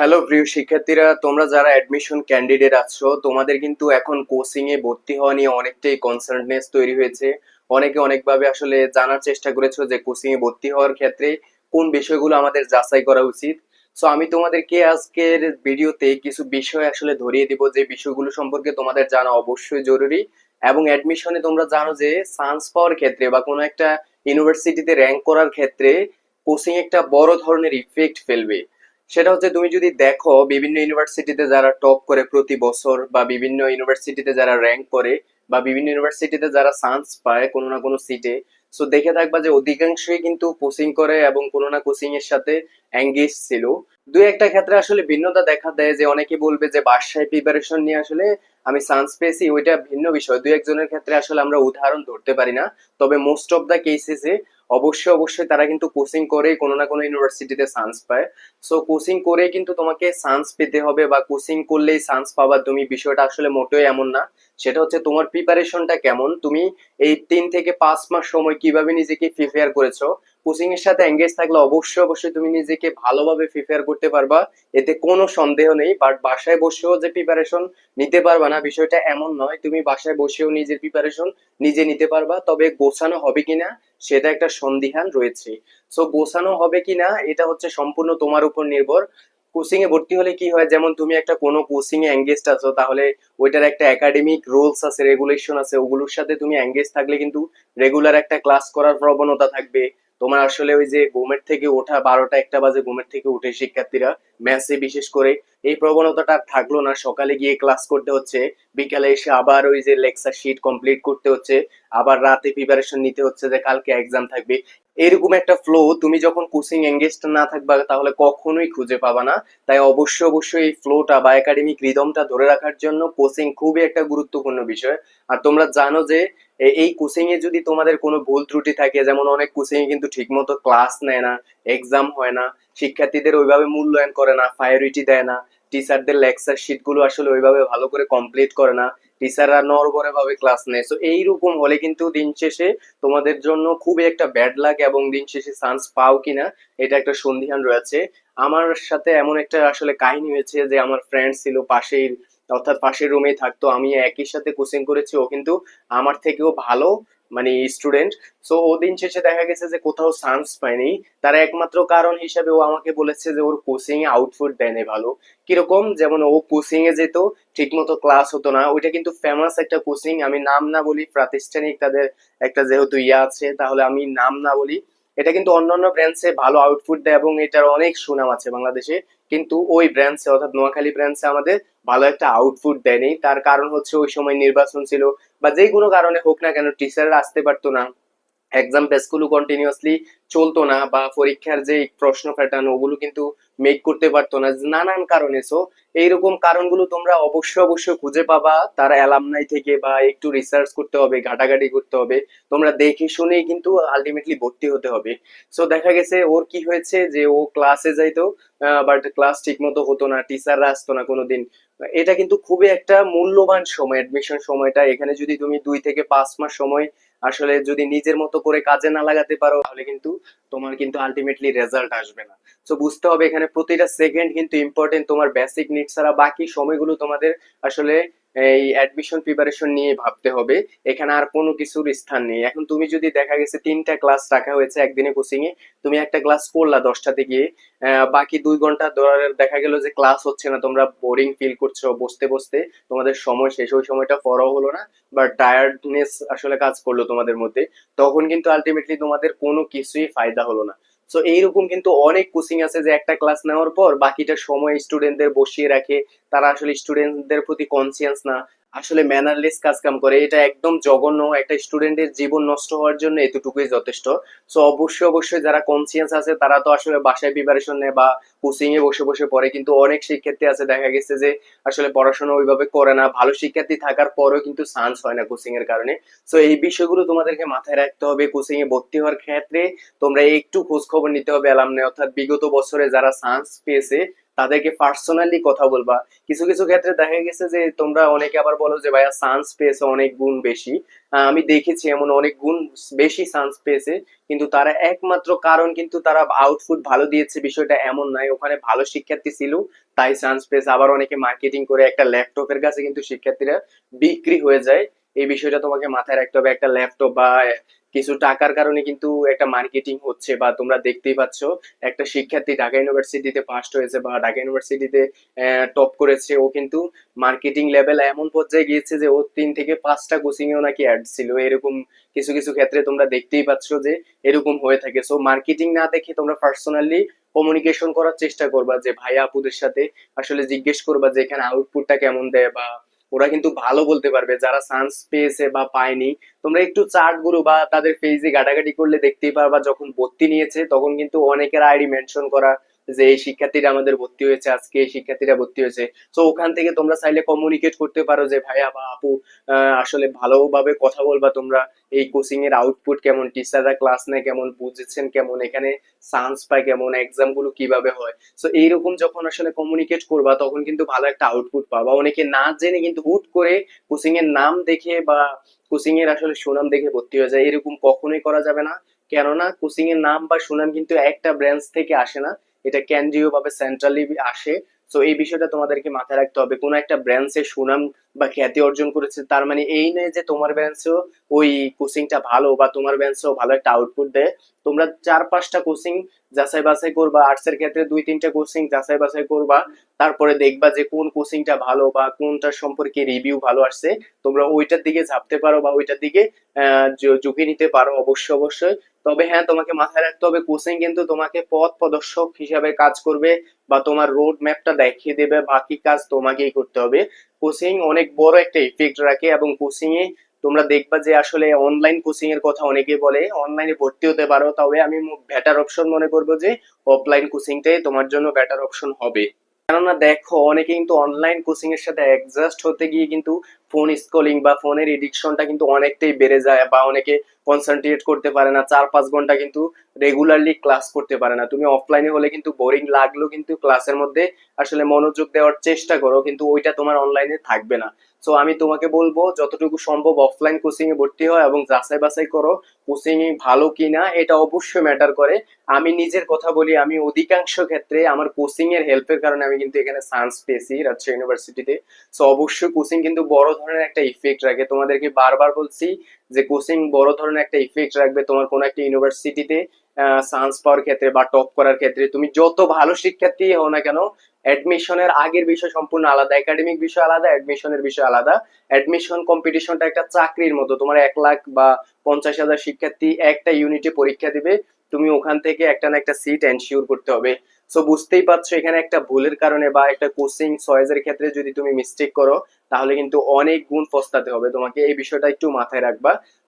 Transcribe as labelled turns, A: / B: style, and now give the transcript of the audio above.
A: Hello প্রিয় শিক্ষার্থীরা, তোমরা যারা অ্যাডমিশন ক্যান্ডিডেট আছো, তোমাদের কিন্তু এখন কোচিং এ ভর্তি হওয়া নিয়ে অনেকটাই কনসার্ননেস তৈরি হয়েছে। অনেকে অনেকভাবে আসলে জানার চেষ্টা করেছ যে কোচিং এ ভর্তি হওয়ার ক্ষেত্রে কোন বিষয়গুলো আমাদের যাচাই করা উচিত। সো আমি তোমাদেরকে আজকের ভিডিওতে কিছু বিষয় আসলে ধরিয়ে দিব যে বিষয়গুলো সম্পর্কে তোমাদের জানা অবশ্যই জরুরি। এবং অ্যাডমিশনে তোমরা জানো যে চান্স পাওয়ার ক্ষেত্রে বা কোনো একটা ইউনিভার্সিটিতে র্যাঙ্ক করার ক্ষেত্রে কোচিং একটা বড় ধরনের ইফেক্ট ফেলবে। সেটা হচ্ছে তুমি যদি দেখো বিভিন্ন ইউনিভার্সিটিতে যারা টপ করে প্রতি বছর বা বিভিন্ন ইউনিভার্সিটিতে যারা র্যাঙ্ক করে বা বিভিন্ন ইউনিভার্সিটিতে যারা চান্স পায় কোনো না কোনো সিটে সো দেখে থাকবা যে অধিকাংশই কিন্তু কোচিং করে এবং কোনো না কোচিং এর সাথে এঙ্গেজ ছিল। দুই একটা ক্ষেত্রে আসলে ভিন্নতা দেখা দেয় যে অনেকে বলবে যে বাসায় প্রিপারেশন নিয়ে আসলে আমি চান্স পেয়েছি, ওইটা ভিন্ন বিষয়। দুই একজনের ক্ষেত্রে আসলে আমরা উদাহরণ ধরতে পারি না, তবে মোস্ট অফ দ্য কেসেসে অবশ্যই অবশ্যই তারা কিন্তু কোচিং করেই কোনো না কোনো ইউনিভার্সিটিতে চান্স পায়। সো কোচিং করে কিন্তু তোমাকে চান্স পেতে হবে বা কোচিং করলেই চান্স পাবা। তুমি বিষয়টা আসলে মোটেও এমন না। সেটা হচ্ছে তোমার প্রিপারেশনটা কেমন? তুমি এই তিন থেকে পাঁচ মাস সময় কীভাবে নিজেকে প্রিপেয়ার করেছ? কোচিং এর সাথে এঙ্গেজ থাকলে অবশ্যই অবশ্যই তুমি নিজেকে ভালোভাবে প্রিপেয়ার করতে পারবা। এতে কোনো সন্দেহ নেই। বাট বাসায় বসেও যে প্রিপারেশন নিতে পারবা না, বিষয়টা এমন নয়। তুমি বাসায় বসেও নিজের প্রিপারেশন নিজে নিতে পারবা। তবে গোছানো হবে কিনা, সেটা একটা সন্দিহান রয়েছে। সো গোছানো হবে কিনা, এটা হচ্ছে সম্পূর্ণ তোমার উপর নির্ভর। কোচিং এ ভর্তি হলে কি হয়? যেমন তুমি একটা কোনো কোচিং এ এঙ্গেজড আছো, তাহলে ওইটার একটা একাডেমিক রুলস আছে রেগুলেশন আছে, ওগুলোর সাথে তুমি এঙ্গেজ থাকলে কিন্তু রেগুলার একটা ক্লাস করার প্রবণতা থাকবে। তোমার আসলে ওই যে ঘুমের থেকে ওঠা বারোটা একটা বাজে ঘুমের থেকে উঠে শিক্ষার্থীরা ম্যাথে বিশেষ করে এই প্রবণতাটা থাকল না। সকালে গিয়ে ক্লাস করতে হচ্ছে, বিকালে এসে আবার ওই যে লেকচার শিট কমপ্লিট করতে হচ্ছে, আবার রাতে প্রিপারেশন নিতে হচ্ছে যে কালকে এক্সাম থাকবে। এরকম একটা ফ্লো তুমি যখন কোচিং এঙ্গেজড না থাকবা তাহলে কখনোই খুঁজে পাবা না। তাই অবশ্যই অবশ্যই এই ফ্লোটা বা একাডেমিক রিদমটা ধরে রাখার জন্য কোচিং খুবই একটা গুরুত্বপূর্ণ বিষয়। আর তোমরা জানো যে এই কোচিং এ যদি তোমাদের কোনো ভুল ত্রুটি থাকে, যেমন অনেক কোচিং এ কিন্তু ঠিকমতো ক্লাস নেয় না এক্সাম হয় না, শিক্ষার্থীদের ওইভাবে মূল্যায়ন করে না প্রায়োরিটি দেয় না টিচারদের লেকচার শিটগুলো আসলে ওইভাবে ভালো করে কমপ্লিট করে না টিচাররা নরবরে ভাবে ক্লাস নেয়। তো এইরকম হলে কিন্তু দিন শেষে তোমাদের জন্য খুবই একটা ব্যাড লাগ এবং দিন শেষে চান্স পাও কিনা, এটা একটা সন্ধিহান রয়েছে। আমার সাথে এমন একটা আসলে কাহিনী হয়েছে যে, আমার ফ্রেন্ড ছিল পাশেই অর্থাৎ পাশের রুমেই থাকতো, আমি একই সাথে কোচিং করেছি, ও কিন্তু আমার থেকেও ভালো মানে স্টুডেন্ট সো ও দিন শেষে দেখা গেছে যে কোথাও চান্স পায়নি। তার একমাত্র কারণ হিসাবে ও আমাকে বলেছে যে ওর কোচিং এ আউটপুট দেয় না ভালো। কীরকম? যেমন ও কোচিং এ যেত, ঠিকমতো ক্লাস হতো না। ওইটা কিন্তু ফেমাস একটা কোচিং আমি নাম না বলি, প্রাতিষ্ঠানিক তাদের একটা যেহেতু ইয়া আছে, তাহলে আমি নাম না বলি। এটা কিন্তু অন্যান্য ব্রাঞ্চে ভালো আউটপুট দেয় এবং এটার অনেক সুনাম আছে বাংলাদেশে। কিন্তু ওই ব্রাঞ্চে অর্থাৎ নোয়াখালী ব্রাঞ্চে আমাদের ভালো একটা আউটপুট দেয়নি। তার কারণ হচ্ছে ওই সময় নির্বাচন ছিল বা যে কোনো কারণে হোক না কেন টিচাররা আসতে পারতো না। এক্সাম টেস্টগুলো কন্টিনিউয়াসলি চলতো না বা পরীক্ষার যে প্রশ্ন প্যাটার্ন ওগুলো কিন্তু মেক করতে পারতো না, নানান কারণে। সো এইরকম কারণগুলো তোমরা অবশ্যই অবশ্যই খুঁজে পাবা, তার অ্যালামনাই থেকে বা একটু রিসার্চ করতে হবে, ঘাটাঘাটি করতে হবে, তোমরা দেখে শুনেই কিন্তু আলটিমেটলি ভর্তি হতে হবে। সো দেখা গেছে ওর কি হয়েছে যে ও ক্লাসে যাইতো বাট ক্লাস ঠিক মতো হতো না টিচাররা আসতো না কোনোদিন। এটা কিন্তু খুবই একটা মূল্যবান সময় অ্যাডমিশন সময়টা। এখানে যদি তুমি দুই থেকে পাঁচ মাস সময় আসলে যদি নিজের মতো করে কাজে না লাগাতে পারো, তাহলে কিন্তু তোমার কিন্তু আলটিমেটলি রেজাল্ট আসবে না। তো বুঝতে হবে এখানে প্রতিটা সেকেন্ড কিন্তু ইম্পর্টেন্ট তোমার বেসিক নিড ছাড়া বাকি সময়গুলো তোমাদের আসলে এই অ্যাডমিশন প্রিপারেশন নিয়ে ভাবতে হবে। এখানে আর কোনো কিছুর স্থান নেই। এখন তুমি যদি দেখা গেছে তিনটা ক্লাস রাখা হয়েছে একদিনে কোচিং এ, তুমি একটা ক্লাস করলা দশটাতে গিয়ে বাকি দুই ঘণ্টা ধরে দেখা গেল যে ক্লাস হচ্ছে না, তোমরা বোরিং ফিল করছ, বসতে বসতে তোমাদের সময় শেষ। ওই সময়টা ফরও হলো না, বা টায়ার্ডনেস আসলে কাজ করল তোমাদের মধ্যে। তখন কিন্তু আলটিমেটলি তোমাদের কোনো কিছুই ফায়দা হলো না। সো এইরকম কিন্তু অনেক কোচিং আছে যে একটা ক্লাস নেওয়ার পর বাকিটা সময় স্টুডেন্টদের বসিয়ে রাখে। তারা আসলে স্টুডেন্টদের প্রতি কনসিয়াস না, আসলে ম্যানারলেস কাজ কাম করে। এটা একদম জঘন্য একটা স্টুডেন্টের জীবন নষ্ট হওয়ার জন্য এতটুকুই যথেষ্ট। সো অবশ্যই অবশ্যই যারা কনসিয়াস আছে তারা তো আসলে বাসায় প্রিপারেশন নেয় বা কোচিং এ বসে বসে পড়ে, কিন্তু অনেক শিক্ষার্থী আছে, দেখা গেছে যে আসলে পড়াশোনা ওইভাবে করে না। ভালো শিক্ষার্থী থাকার পরেও কিন্তু চান্স হয় না কোচিং এর কারণে। সো এই বিষয়গুলো তোমাদেরকে মাথায় রাখতে হবে। কোচিং এ ভর্তি হওয়ার ক্ষেত্রে তোমরা একটু খোঁজ খবর নিতে হবে অ্যালামনে অর্থাৎ বিগত বছরে যারা চান্স পেয়েছে, তাদেরকে পার্সোনালি কথা বলবা। কিছু কিছু ক্ষেত্রে দেখা গেছে যে তোমরা অনেকে আবার বলো যে, ভাইয়া চান্স পেয়েছে অনেক গুণ বেশি। আমি দেখেছি এমন অনেক গুণ বেশি চান্স পেয়েছে, কিন্তু তারা একমাত্র কারণ কিন্তু তারা আউটপুট ভালো দিয়েছে, বিষয়টা এমন নয়। ওখানে ভালো শিক্ষার্থী ছিল, তাই চান্স পেয়েছে আবার অনেকে মার্কেটিং করে একটা ল্যাপটপের কাছে কিন্তু শিক্ষার্থীরা বিক্রি হয়ে যায়। এই বিষয়টা তোমাকে মাথায় রাখতে হবে। একটা ল্যাপটপ বা কিছু টাকার কারণে কিন্তু একটা মার্কেটিং হচ্ছে বা তোমরা দেখতেই পাচ্ছ, একটা শিক্ষার্থী ঢাকা ইউনিভার্সিটিতে ফার্স্ট হয়েছে বা ঢাকা ইউনিভার্সিটিতে টপ করেছে। ও কিন্তু মার্কেটিং লেভেল এমন পর্যায়ে গিয়েছে যে ও তিন থেকে পাঁচটা কোচিং এও নাকি অ্যাড ছিল। এরকম কিছু কিছু ক্ষেত্রে তোমরা দেখতেই পাচ্ছ যে এরকম হয়ে থাকে। সো মার্কেটিং না দেখে তোমরা পার্সোনালি কমিউনিকেশন করার চেষ্টা করবা যে ভাই আপুদের সাথে আসলে জিজ্ঞেস করবা যে, এখানে আউটপুটটা কেমন দেয় বা ওরা কিন্তু ভালো বলতে পারবে, যারা চান্স পেয়েছে বা পায়নি। তোমরা একটু চার্টগুলো বা তাদের পেজে ঘাটাঘাটি করলে দেখতেই পারবা, যখন ভর্তি নিয়েছে, তখন কিন্তু অনেকের আইডি মেনশন করা যে এই শিক্ষার্থীরা আমাদের ভর্তি হয়েছে, আজকে এই শিক্ষার্থীরা ভর্তি হয়েছে। তো ওখান থেকে তোমরা চাইলে কমিউনিকেট করতে পারো যে, ভাইয়া বা আপু আসলে ভালোভাবে কথা বলবা তোমরা। এই কোচিং এর আউটপুট কেমন? টিচাররা ক্লাস নেয় কেমন? বুঝেছেন কেমন? এখানে চান্স পায় কেমন? এক্সামগুলো কীভাবে হয়? সো এইরকম যখন আসলে কমিউনিকেট করবা, তখন কিন্তু ভালো একটা আউটপুট পাবা। অনেকে না জেনে কিন্তু হুট করে কোচিং এর নাম দেখে বা কোচিং এর আসলে সুনাম দেখে ভর্তি হয়ে যায়। এরকম কখনোই করা যাবে না। কেননা কোচিং এর নাম বা সুনাম কিন্তু একটা ব্রাঞ্চ থেকে আসে না। এটা কেন্দ্রীয়ভাবে সেন্ট্রালি আসে। তো এই বিষয়টা তোমাদেরকে মাথায় রাখতে হবে। কোনো একটা ব্রাঞ্চের সুনাম বা খ্যাতি অর্জন করেছে, তার মানে এই নয় যে তোমার ব্রাঞ্চেও ওই কোচিংটা ভালো বা তোমার ব্রাঞ্চেও ভালো একটা আউটপুট দেয়। তোমরা চার, পাঁচটা কোচিং যাচাই বাছাই করবা আর্টস এর ক্ষেত্রে দুই, তিনটা কোচিং যাচাই বাছাই করবা, তারপরে দেখবা যে কোন কোচিংটা ভালো বা কোনটার সম্পর্কে রিভিউ ভালো আসছে। তোমরা ওইটার দিকে ঝাঁপতে পারো বা ওইটার দিকে ঝুঁকি নিতে পারো অবশ্যই অবশ্যই। তবে হ্যাঁ তোমাকে মাথায় রাখতে হবে কোচিং কিন্তু তোমাকে পথ প্রদর্শক হিসাবে কাজ করবে বা তোমার রোড ম্যাপটা দেখিয়ে দেবে, বাকি কাজ তোমাকেই করতে হবে। কোচিং অনেক বড় একটা ইফেক্ট রাখে এবং কোচিং এ তোমরা দেখবা যে আসলে অনলাইন কোচিং এর কথা অনেকে বলে অনলাইনে ভর্তি হতে পারো। তবে আমি বেটার অপশন মনে করব যে অফলাইন কোচিং টাই তোমার জন্য বেটার অপশন হবে। কেননা দেখো অনেকে কিন্তু অনলাইন কোচিং এর সাথে অ্যাডজাস্ট হতে গিয়ে কিন্তু ফোন স্ক্রলিং বা ফোনের এডিকশনটা কিন্তু অনেকটাই বেড়ে যায় বা অনেকে কনসেন্ট্রেট করতে পারে না, চার পাঁচ ঘণ্টা কিন্তু রেগুলারলি ক্লাস করতে পারে না। তুমি অফলাইনে হলে কিন্তু বোরিং লাগলেও কিন্তু ক্লাসের মধ্যে আসলে মনোযোগ দেওয়ার চেষ্টা করো, কিন্তু ওইটা তোমার অনলাইনে থাকবে না। সো আমি তোমাকে বলব, যতটুকু সম্ভব অফলাইন কোচিং এ ভর্তি হয় এবং যাচাই বাছাই করো কোচিং ভালো কিনা এটা অবশ্যই ম্যাটার করে। আমি নিজের কথা বলি, আমি অধিকাংশ ক্ষেত্রে আমার কোচিং এর হেল্পের কারণে আমি কিন্তু এখানে চান্স পেয়েছি রাজশাহী ইউনিভার্সিটিতে সো অবশ্যই কোচিং কিন্তু বড় ধরনের একটা ইফেক্ট রাখে। তোমাদেরকে বারবার বলছি যে কোচিং বড় ধরনের একটা ইফেক্ট রাখবে তোমার কোনো একটা ইউনিভার্সিটিতে চান্স পাওয়ার ক্ষেত্রে বা টপ করার ক্ষেত্রে। তুমি যত ভালো শিক্ষার্থী হও না কেন অ্যাডমিশনের আগের বিষয় সম্পূর্ণ আলাদা একাডেমিক বিষয় আলাদা অ্যাডমিশনের বিষয় আলাদা। অ্যাডমিশন কম্পিটিশনটা একটা চাকরির মতো। তোমার এক লাখ বা পঞ্চাশ হাজার শিক্ষার্থী একটা ইউনিটে পরীক্ষা দিবে, তুমি ওখান থেকে একটা না একটা সিট এনশিওর করতে হবে। সো বুঝতেই পারছ, এখানে একটা ভুলের কারণে বা একটা কোচিং চয়েসের ক্ষেত্রে যদি তুমি মিস্টেক করো, তাহলে কিন্তু অনেক গুণ পস্তাতে হবে। তোমাকে এই বিষয়টা একটু মাথায় রাখবা।